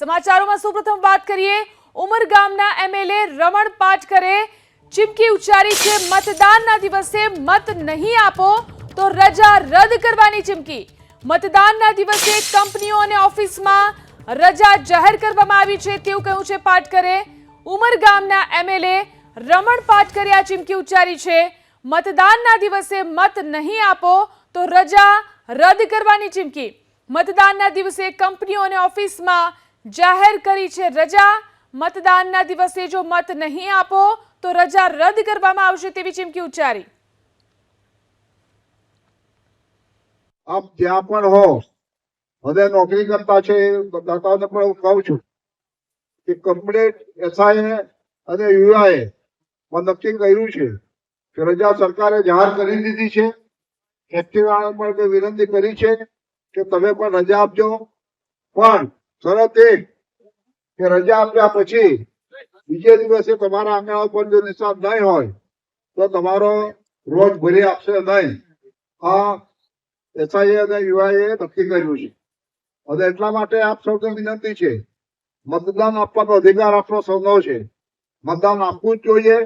સમાચારોમાં સૌપ્રથમ વાત કરીએ. ઉમર ગામના એમએલએ રમણ પાટકરે ચીમકી ઉચ્ચારી છે, મતદાનના દિવસે મત નહીં આપો તો રજા રદ કરવાની ચીમકી. મતદાનના દિવસે કંપનીઓ અને ઓફિસમાં રજા જાહેર કરવામાં આવી છે તેવું કહ્યું છે પાટકરે. ઉમરગામના એમએલએ રમણ પાટકરે આ ચીમકી ઉચ્ચારી છે, મતદાનના દિવસે મત નહીં આપો તો રજા રદ કરવાની ચીમકી. મતદાનના દિવસે કંપનીઓ અને ઓફિસમાં જાહેર કરી છે રજા. મતદાનના દિવસે જો મત નહીં આપો, તો રજા રદ કરવામાં આવશે તેવી ચીમકી ઉચ્ચારી. આપ જ્યાં પણ હો હવે નોકરી કરતા છે, દાતાઓને પણ હું કહું છું કે કમ્પ્લીટ એસઆઈએ અને યુઆઈએ માં નક્કી કર્યું છે કે રજા સરકારે જાહેર કરી દીધી છે. એસટી વાળા પણ વિનંતી કરી છે કે તમે પણ રજા આપજો. પણ શરત એક કે રજા આપ્યા પછી બીજે દિવસે તમારા આંગણા ઉપર જો નિશાન નહીં હોય, તો તમારો રોજ ભરી આપશે નહીં. આ એસઆઈએ અને યુઆઈએ નક્કી કર્યું છે. અને એટલા માટે આપ સૌને વિનંતી છે, મતદાન આપવાનો અધિકાર આપણો સૌનો છે. મતદાન આપવું જ જોઈએ.